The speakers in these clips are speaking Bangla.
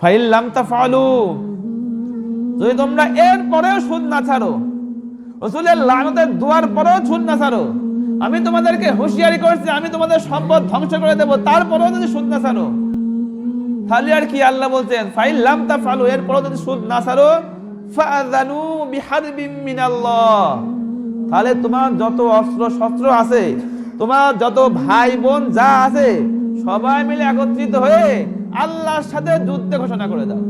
ফাইল্লাম তাফালু যদি তোমরা এর পরেও সুদ না ছাড়ো, রসুলের লানতের দুয়ার পরেও সুদ না ছাড়ো, আমি তোমাদেরকে হুঁশিয়ারি করছি, আমি তোমাদের সম্পদ ধ্বংস করে দেবো, তারপরেও যদি সুদ না ছাড়ো, তাহলে আর কি আল্লাহ বলছেন? ফাইল্লাম তাফালু এর পরেও যদি সুদ না ছাড়ো, ফাযানু বিহারবিম মিনাল্লাহ। তাহলে তোমার যত অস্ত্র শস্ত্র আছে, তোমার যত ভাই বোন যা আছে, সবাই মিলে একত্রিত হয়ে আল্লাহর সাথে যুদ্ধে ঘোষণা করে দাও।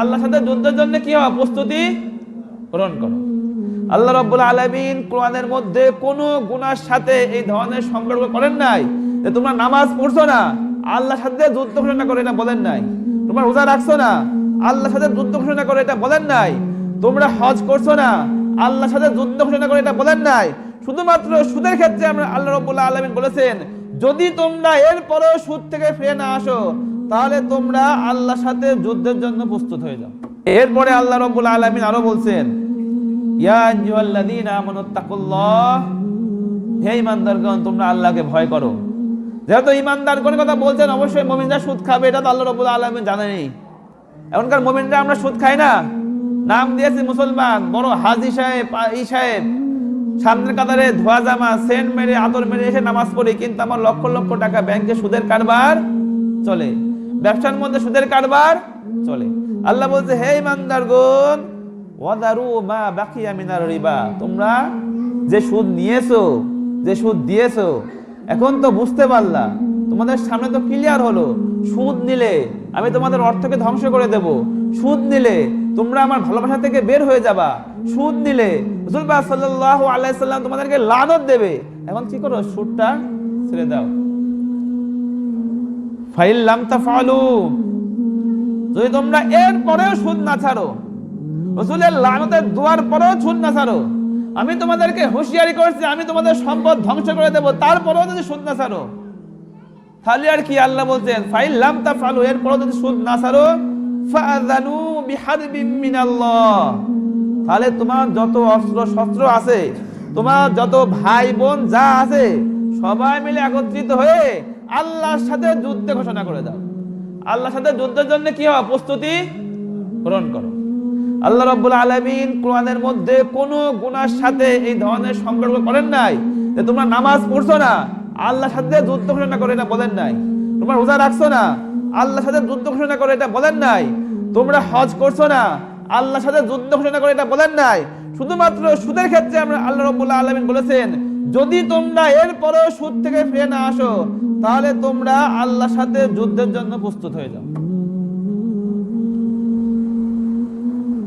আল্লাহর সাথে যুদ্ধের জন্য কি হয় প্রস্তুতি গ্রহণ করো। আল্লাহ রাব্বুল আলামিন কোরআনের মধ্যে কোনো গুনার সাথে এই ধরনের সম্পর্ক করেন নাই যে তোমরা নামাজ পড়ছো না, আল্লাহর সাথে যুদ্ধ ঘোষণা করে এটা বলেন নাই। তোমরা রোজা রাখছো না, আল্লাহর সাথে যুদ্ধ ঘোষণা করে এটা বলেন নাই। তোমরা হজ করছ না, আল্লাহর সাথে যুদ্ধ ঘোষণা করে এটা বলেন নাই। শুধুমাত্র সুদের ক্ষেত্রে আমরা আল্লাহ রব্বুল্লাহ আলমিন বলেছেন, যদি তোমরা এরপরেও সুদ থেকে ফিরে না আসো তাহলে তোমরা আল্লাহর সাথে যুদ্ধের জন্য প্রস্তুত হয়ে যাও। এরপরে আল্লাহ রব্বুল আলমিন আরও বলছেন হে ইমানদারগণ তোমরা ভয় করো। যেহেতু কথা বলছেন, অবশ্যই সুদ খাবে, এটা আল্লাহ জানেনই। এখনকার আমরা সুদ খাই না। নাম দিয়েছি মুসলমান, বড় হাজি সাহেব সাহেব, সামনের কাতারে ধোয়া জামা, সেন্ট মেরে আদর মেরে এসে নামাজ পড়ি, কিন্তু আমার লক্ষ লক্ষ টাকা ব্যাংকে সুদের কারবার চলে। ব্যবসার মধ্যে সুদের কারবার চলে। আল্লাহ বলছে, হে ইমানদারগণ, ওয়াদারু মা বাকিয়া মিনার রিবা। তোমরা যে সুদ নিয়েছো, যে সুদ দিয়েছ, এখন তো বুঝতে পারলা, তোমাদের সামনে তো ক্লিয়ার হলো। সুদ নিলে আমি তোমাদের অর্থকে ধ্বংস করে দেব। সুদ নিলে তোমরা আমার ভালোবাসা থেকে বের হয়ে যাবা। সুদ নিলে রাসূল পাক সাল্লাল্লাহু সাল্লাম তোমাদেরকে লানত দেবে। এখন কি করো? সুদটা ছেড়ে দাও। ফাইল লাম তাফালু যদি তোমরা এর পরেও সুদ না ছাড়ো, রসুলের লানতের দুয়ার পরেও সুদ না ছাড়ো, আমি তোমাদেরকে হুঁশিয়ারি করছি, আমি তোমাদের সম্পদ ধ্বংস করে দেবো, তারপরেও যদি সুদ না ছাড়ো, তাহলে আর কি আল্লাহ বলছেন, ফাইল লাম তাফালু এর পরেও যদি সুদ না ছাড়ো ফাযানু বিহারবিম মিনাল্লাহ। তাহলে তোমার যত অস্ত্র শস্ত্র আছে, তোমার যত ভাই বোন যা আছে, সবাই মিলে একত্রিত হয়ে আল্লাহর সাথে যুদ্ধে ঘোষণা করে দাও। আল্লাহর সাথে যুদ্ধের জন্য কি হয়? প্রস্তুতি গ্রহণ করো। আল্লাহ রাব্বুল আলামিন কোরআনের মধ্যে কোনো গুনার সাথে এই ধরনের সম্পর্ক করেন নাই যে তোমরা নামাজ পড়ছো না, আল্লাহর সাথে যুদ্ধ ঘোষণা করে এটা বলেন নাই। তোমরা রোজা রাখছো না, আল্লাহর সাথে যুদ্ধ ঘোষণা করে এটা বলেন নাই। তোমরা হজ করছ না, আল্লাহর সাথে যুদ্ধ ঘোষণা করে এটা বলেন নাই। শুধুমাত্র সুদের ক্ষেত্রে আমরা আল্লাহ রাব্বুল আলামিন বলেছেন যদি তোমরা এরপরেও সুদ থেকে ফিরে না আসো, তাহলে তোমরা আল্লাহর সাথে যুদ্ধের জন্য প্রস্তুত হয়ে যাও।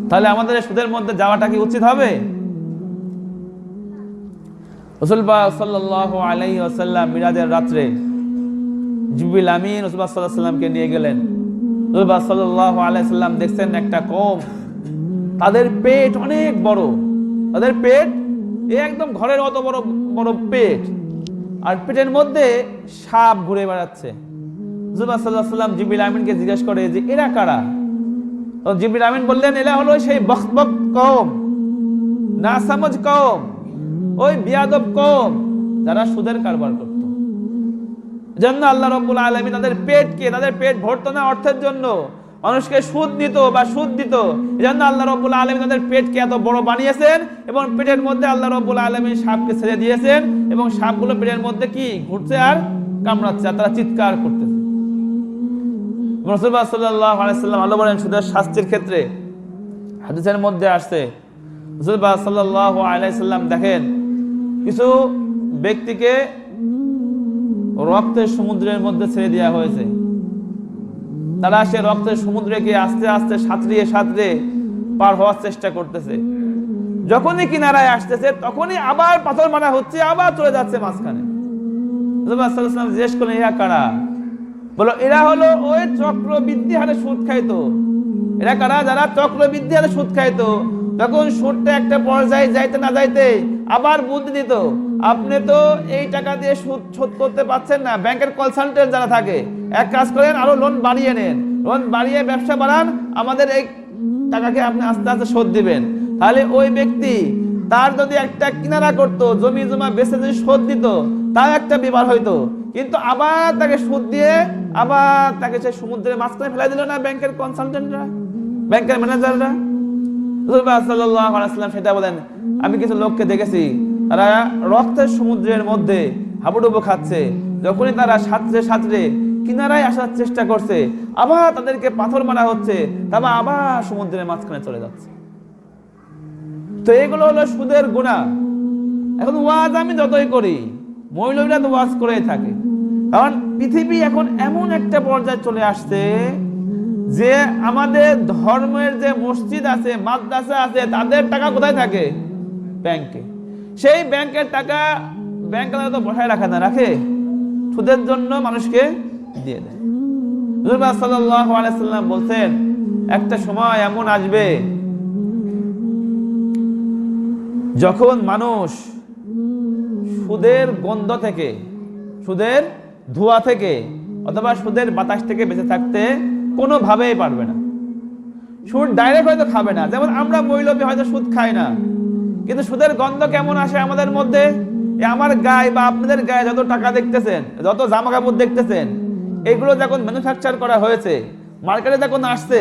তাহলে আমাদের সুদের মধ্যে যাওয়াটা কি উচিত হবে? রাত্রে আমিন নিয়ে গেলেন। দেখছেন একটা কম। তাদের পেট অনেক বড়। তাদের পেট একদম ঘরের অত বড় বড় পেট। আর পেটের মধ্যে সাপ ঘুরে বেড়াচ্ছে। জিবিল আমিনকে জিজ্ঞেস করে যে, এরা কারা? আমিন বললেন, এরা হলো সেই বকবক কম না সামজ কম ওই বিয়াদব কম যারা সুদের কারবার করত। জন্য আল্লাহ রব্বুল আলমী তাদের পেটকে, তাদের পেট ভরতো না অর্থের জন্য মানুষকে সুদ দিত বা সুদ দিত। এজন্য আল্লাহ রব্বুল আলমী তাদের পেটকে এত বড় বানিয়েছেন এবং পেটের মধ্যে আল্লাহ রব্বুল আলমী সাপকে ছেড়ে দিয়েছেন এবং সাপগুলো পেটের মধ্যে কি ঘুরছে আর কামড়াচ্ছে আর তারা চিৎকার করতেছে। আলাইসাল্লাম ক্ষেত্রে মধ্যে আসছে দেখেন কিছু ব্যক্তিকে রক্তের সমুদ্রের মধ্যে ছেড়ে দেওয়া হয়েছে। তারা সে রক্তের সমুদ্রকে আস্তে আস্তে সাঁতরিয়ে সাঁতরে পার হওয়ার চেষ্টা করতেছে। যখনই কিনারায় আসতেছে, তখনই আবার পাথর মারা হচ্ছে, আবার চলে যাচ্ছে মাঝখানে। জিজ্ঞেস করলেন ইয়া কারা? বলো, এরা হলো ওই চক্রবৃদ্ধি হারে সুদ খাইতো। এরা কারা? যারা চক্রবৃদ্ধি হারে সুদ খাইতো। তখন সুদটা একটা পর্যায়ে যাইতে না যাইতে আবার বুদ্ধি দিত। আপনি তো এই টাকা দিয়ে সুদ শোধ করতে পারছেন না। ব্যাংকের কনসালটেন্ট যারা থাকে, এক কাজ করেন, আরও লোন বাড়িয়ে নেন। লোন বাড়িয়ে ব্যবসা বাড়ান, আমাদের এই টাকাকে আপনি আস্তে আস্তে শোধ দিবেন। তাহলে ওই ব্যক্তি, তার যদি একটা কিনারা করতো, জমি জমা বেচে যদি শোধ দিত, তাও একটা বিবার হইতো। কিন্তু আবার তাকে সুদ দিয়ে, আবার তাকে সেই সমুদ্রের মাঝখানে ফেলে দিল না ব্যাংকের কনসালটেন্টরা ব্যাংকের ম্যানেজাররা সেটা বলেন, আমি কিছু লোককে দেখেছি তারা রক্তের সমুদ্রের মধ্যে হাবুডুবু খাচ্ছে। যখনই তারা সাঁতরে সাঁতরে কিনারায় আসার চেষ্টা করছে, আবার তাদেরকে পাথর মারা হচ্ছে তারপর আবার সমুদ্রের মাঝখানে চলে যাচ্ছে। তো এগুলো হলো সুদের গুণা। এখন ওয়াজ আমি যতই করি মহিলারা তো ওয়াজ করেই থাকে। কারণ পৃথিবী এখন এমন একটা পর্যায়ে চলে আসছে যে আমাদের ধর্মের যে মসজিদ আছে, মাদ্রাসা আছে, তাদের টাকা কোথায় থাকে? ব্যাংকে। সেই ব্যাংকের টাকা ব্যাংক তো বসায় রাখে না, রাখে। সুদের জন্য মানুষকে দিয়ে দেয়। সাল্লাম বলছেন, একটা সময় এমন আসবে, যখন মানুষ সুদের গন্ধ থেকে, সুদের ধোঁয়া থেকে, অথবা সুদের বাতাস থেকে বেঁচে থাকতে কোনোভাবেই পারবে না। সুদ ডাইরেক্ট হয়তো খাবে না। যেমন আমরা মহিলবী হয়তো সুদ খাই না। কিন্তু সুদের গন্ধ কেমন আসে আমাদের মধ্যে? আমার গায়ে বা আপনাদের গায়ে যত টাকা দেখতেছেন, যত জামা কাপড় দেখতেছেন, এগুলো যখন ম্যানুফ্যাকচার করা হয়েছে মার্কেটে যখন আসছে,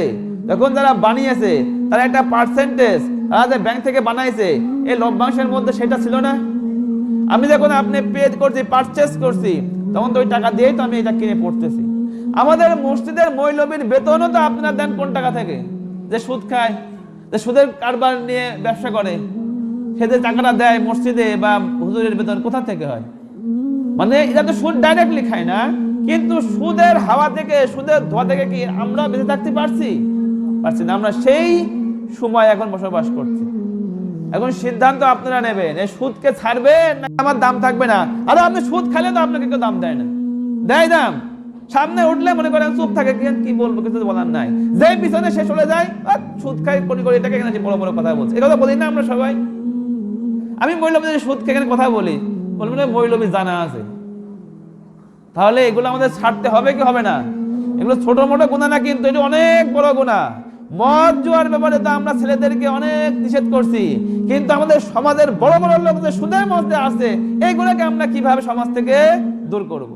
যখন যারা বানিয়েছে, তারা একটা পার্সেন্টেজ তারা যে ব্যাংক থেকে বানাইছে এই লভ্যাংশের মধ্যে সেটা ছিল না? আমি যখন আপনি পে করছি পারচেস করছি, তখন তো ওই টাকা দিয়েই তো আমি এটা কিনে পড়তেছি। আমাদের মসজিদের মৌলবীর বেতনও তো আপনারা দেন কোন টাকা থেকে? যে সুদ খায়, যে সুদের কারবার নিয়ে ব্যবসা করে। যে টাকাটা দেয় মসজিদে বা হুজুরের বেতন কোথা থেকে হয়? মানে এটা তো সুদ ডাইরেক্টলি খায় না, কিন্তু সুদের হাওয়া থেকে, সুদের ধোয়া থেকে কি আমরা বেঁচে থাকতে পারছি? পারছি না, আমরা সেই সময় এখন বসবাস করছি। এখন সিদ্ধান্ত আপনারা নেবেন, এই সুদকে ছাড়বেন না, আমার দাম থাকবে না? আরে আপনি সুদ খাইলে তো আপনাকে কেউ দাম দেয় না। দেয় দাম। সামনে উঠলে মনে করেন চুপ থাকে, কি বলব, কিছু বলার নাই। যে পিছনে সে চলে যায় সুদ খাই করি করি, এটাকে বড় বড় কথা বলছে এই কথা বলি না আমরা সবাই। আমি মহিলবী সুদ খেয়ে এখানে কথা বলি। বলবেন মহিলবী জানা আছে। তাহলে এগুলো আমাদের ছাড়তে হবে কি হবে না? এগুলো ছোট মোটো গুণা না কিন্তু এটা অনেক বড় গুণা। মদ জুয়ার ব্যাপারে তো আমরা ছেলেদেরকে অনেক নিষেধ করছি। কিন্তু আমাদের সমাজের বড় বড় লোক যে সুদের মধ্যে আছে এইগুলোকে আমরা কীভাবে সমাজ থেকে দূর করব?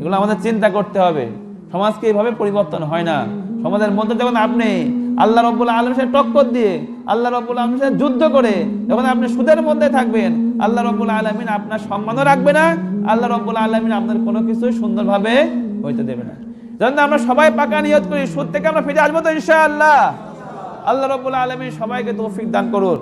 এগুলো আমাদের চিন্তা করতে হবে। সমাজকে এইভাবে পরিবর্তন হয় না। সমাজের মধ্যে যখন আপনি আল্লাহ রব্বুল আলমের সাথে টক্কর দিয়ে আল্লাহ রবুল আলমের যুদ্ধ করে যখন আপনি সুদের মধ্যে থাকবেন। আল্লাহ রবুল আলমিন আপনার সম্মানও রাখবে না, আল্লাহ রবুল আলমিন আপনার কোনো কিছুই সুন্দরভাবে হইতে দেবে না। যখন আমরা সবাই পাকা নিয়ত করি, সুদ থেকে আমরা ফিরে আসব তো ইনশাআল্লাহ। আল্লাহ রবুল আলমিন সবাইকে তৌফিক দান করুন।